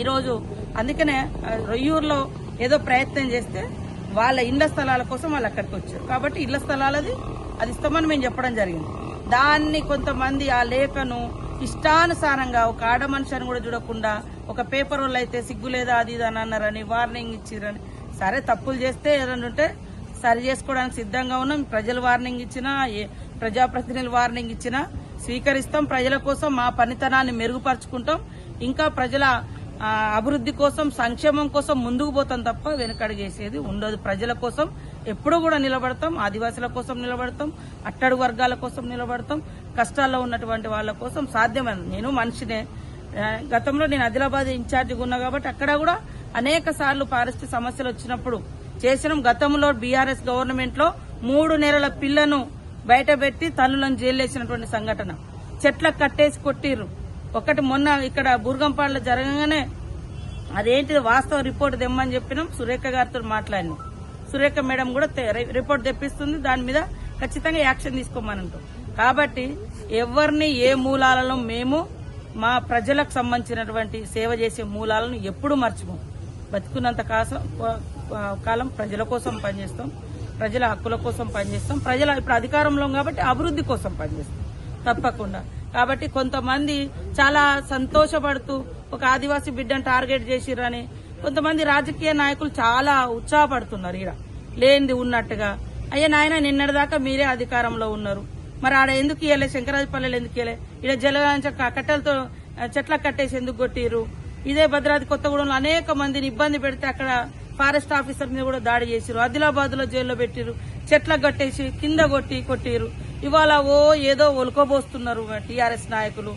ఈరోజు అందుకనే రొయ్యూరులో ఏదో ప్రయత్నం చేస్తే వాళ్ళ ఇళ్ళ స్థలాల కోసం వాళ్ళు అక్కడికి వచ్చారు. కాబట్టి ఇళ్ళ స్థలాలది అది ఇస్తామని మేము చెప్పడం జరిగింది. దాన్ని కొంతమంది ఆ లేఖను ఇష్టానుసారంగా ఒక ఆడ మనిషిని కూడా చూడకుండా ఒక పేపర్ వాళ్ళు అయితే సిగ్గు లేదా అది ఇది అని అన్నారని వార్నింగ్ ఇచ్చిరని సరే తప్పులు చేస్తే ఏదైనా ఉంటే సరి చేసుకోవడానికి సిద్ధంగా ఉన్నాం. ప్రజలు వార్నింగ్ ఇచ్చినా ఏ ప్రజాప్రతినిధులు వార్నింగ్ ఇచ్చినా స్వీకరిస్తాం. ప్రజల కోసం మా పనితనాన్ని మెరుగుపరుచుకుంటాం. ఇంకా ప్రజల అభివృద్ధి కోసం సంక్షేమం కోసం ముందుకు పోతాం తప్ప వెనుకడుగేసేది ఉండదు. ప్రజల కోసం ఎప్పుడూ కూడా నిలబడతాం. ఆదివాసుల కోసం నిలబడతాం. అట్టడు వర్గాల కోసం నిలబడతాం. కష్టాల్లో ఉన్నటువంటి వాళ్ళ కోసం సాధ్యమైన నేను మనిషినే. గతంలో నేను ఆదిలాబాద్ ఇన్ఛార్జిగా ఉన్నా కాబట్టి అక్కడ కూడా అనేక సార్లు పారిస్థితి సమస్యలు వచ్చినప్పుడు చేసిన. గతంలో బీఆర్ఎస్ గవర్నమెంట్లో మూడు నెలల పిల్లను బయట పెట్టి తల్లులను జైలేసినటువంటి సంఘటన. చెట్లకు కట్టేసి కొట్టిర్రు. ఒకటి మొన్న ఇక్కడ బుర్గంపాడులో జరగగానే అదేంటి వాస్తవ రిపోర్ట్ తెమ్మని చెప్పినాం. సురేఖ గారితో మాట్లాడినాం. సురేఖ మేడం కూడా రిపోర్ట్ తెప్పిస్తుంది. దాని మీద ఖచ్చితంగా యాక్షన్ తీసుకోమనంటాం. కాబట్టి ఎవరిని ఏ మూలాలలో మేము మా ప్రజలకు సంబంధించినటువంటి సేవ చేసే మూలాలను ఎప్పుడూ మర్చిపోం. బతుకున్నంత కాసం కాలం ప్రజల కోసం పనిచేస్తాం. ప్రజల హక్కుల కోసం పనిచేస్తాం. ప్రజల ఇప్పుడు అధికారంలో కాబట్టి అభివృద్ధి కోసం పనిచేస్తాం. తప్పకుండా. కాబట్టి కొంతమంది చాలా సంతోషపడుతూ ఒక ఆదివాసీ బిడ్డను టార్గెట్ చేసిరని కొంతమంది రాజకీయ నాయకులు చాలా ఉత్సాహపడుతున్నారు ఈడ. లేనిది ఉన్నట్టుగా. అయ్యా నాయన నిన్నటిదాకా మీరే అధికారంలో ఉన్నారు. మరి ఆడ ఎందుకు ఇయ్యలే? శంకరాజపల్లెలు ఎందుకు ఇయ్యలే? ఈడ జలగాంచ కట్టెలతో చెట్ల చెట్లకు కట్టేసి ఎందుకు కొట్టిరు ఇదే భద్రాద్రి కొత్తగూడెంలో అనేక మందిని ఇబ్బంది పెడితే అక్కడ ఫారెస్ట్ ఆఫీసర్ మీద కూడా దాడి చేసిరు ఆదిలాబాద్లో జైల్లో పెట్టిరు చెట్లకు కట్టేసి కింద కొట్టి కొట్టిరు ఇవాళ ఓ ఏదో ఒలుకోబోస్తున్నారు టీఆర్ఎస్ నాయకులు.